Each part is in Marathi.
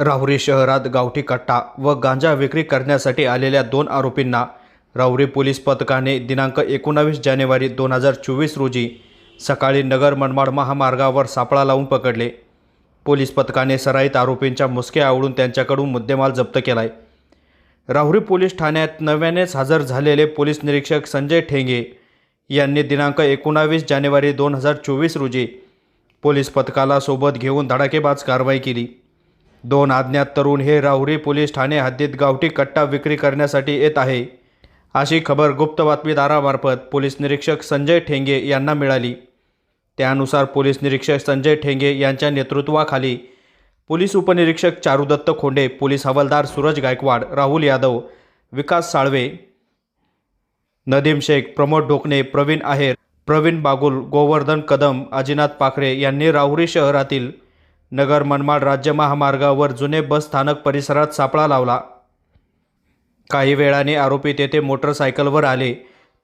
राहुरी शहरात गावठी कट्टा व गांजा विक्री करण्यासाठी आलेल्या दोन आरोपींना राहुरी पोलीस पथकाने दिनांक एकोणावीस जानेवारी दोन हजार चोवीस रोजी सकाळी नगर मनमाड महामार्गावर सापळा लावून पकडले. पोलीस पथकाने सराईत आरोपींच्या मुसक्या आवडून त्यांच्याकडून मुद्देमाल जप्त केलाय. राहुरी पोलीस ठाण्यात नव्यानेच हजर झालेले पोलीस निरीक्षक संजय ठेंगे यांनी दिनांक एकोणावीस जानेवारी दोन हजार चोवीस रोजी पोलीस पथकाला सोबत घेऊन धडाकेबाज कारवाई केली. दोन अज्ञात तरुण हे राहुरी पोलीस ठाणे हद्दीत गावठी कट्टा विक्री करण्यासाठी येत आहे. अशी खबर गुप्त बातमीदारामार्फत पोलीस निरीक्षक संजय ठेंगे यांना मिळाली. त्यानुसार पोलीस निरीक्षक संजय ठेंगे यांच्या नेतृत्वाखाली पोलीस उपनिरीक्षक चारुदत्त खोंडे पोलीस हवालदार सूरज गायकवाड राहुल यादव विकास साळवे नदीम शेख प्रमोद ढोकणे प्रवीण आहेर प्रवीण बागुल गोवर्धन कदम अजिनाथ पाखरे यांनी राहुरी शहरातील नगर मनमाड राज्य महामार्गावर जुने बस स्थानक परिसरात सापळा लावला. काही वेळाने आरोपी तेथे मोटरसायकलवर आले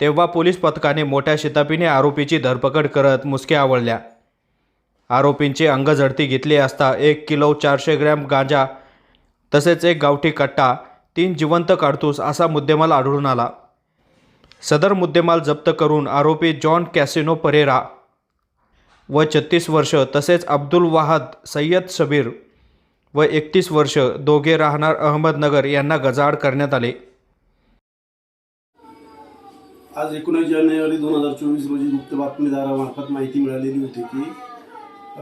तेव्हा पोलीस पथकाने मोठ्या शितापीने आरोपीची धरपकड करत मुसक्या आवळल्या. आरोपींची अंगझडती घेतली असता एक किलो चारशे ग्रॅम गांजा तसेच एक गावठी कट्टा तीन जिवंत काडतूस असा मुद्देमाल आढळून आला. सदर मुद्देमाल जप्त करून आरोपी जॉन कॅसिनो परेरा व छत्तीस वर्ष तसेच अब्दुल वाहद सय्यद शबीर व एकतीस वर्ष दोघे राहणार अहमदनगर यांना गजाआड करण्यात आले. आज एकोणीस जानेवारी दोन हजार चोवीस रोजी गुप्त बातमीदारामार्फत माहिती मिळालेली होती की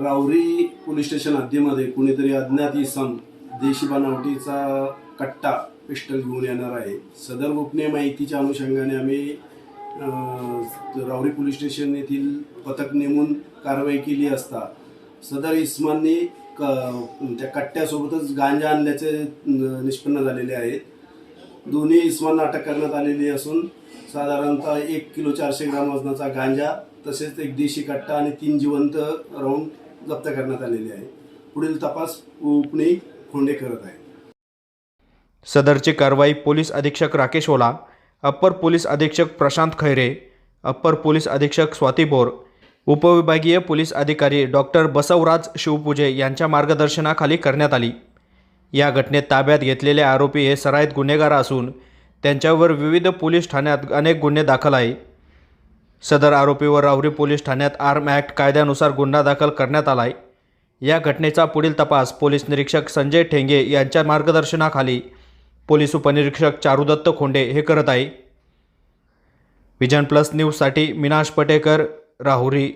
रावरी पोलीस स्टेशन हद्दीमध्ये कुणीतरी अज्ञात इसम देशी बनावटीचा कट्टा पिस्टल घेऊन येणार आहे. सदर गोपनीय माहितीच्या अनुषंगाने आम्ही अं, पोलीस स्टेशन येथील पथक नेमून कारवाई केली असता सदर इस्मांनी क त्या कट्ट्यासोबतच गांजा आणल्याचे निष्पन्न झालेले आहेत. दोन्ही इस्मांना अटक करण्यात आलेली असून साधारणतः एक किलो चारशे ग्राम वजनाचा गांजा तसेच एक देशी कट्टा आणि तीन जिवंत राऊंड जप्त करण्यात आलेले आहे. पुढील तपास उपणी खोंडे करत आहे सदरची कारवाई पोलीस अधीक्षक राकेश ओला अप्पर पोलीस अधीक्षक प्रशांत खैरे अप्पर पोलीस अधीक्षक स्वाती बोर उपविभागीय पोलीस अधिकारी डॉक्टर बसवराज शिवपूजे यांच्या मार्गदर्शनाखाली करण्यात आली. या घटनेत ताब्यात घेतलेले आरोपी हे सराईत गुन्हेगार असून त्यांच्यावर विविध पोलीस ठाण्यात अनेक गुन्हे दाखल आहे. सदर आरोपीवर राहुरी पोलीस ठाण्यात आर्म ॲक्ट कायद्यानुसार गुन्हा दाखल करण्यात आला आहे या घटनेचा पुढील तपास पोलीस निरीक्षक संजय ठेंगे यांच्या मार्गदर्शनाखाली पोलीस उपनिरीक्षक चारुदत्त खोंडे हे करत आहे. विजन प्लस न्यूजसाठी मिनाश पटेकर राहुरी.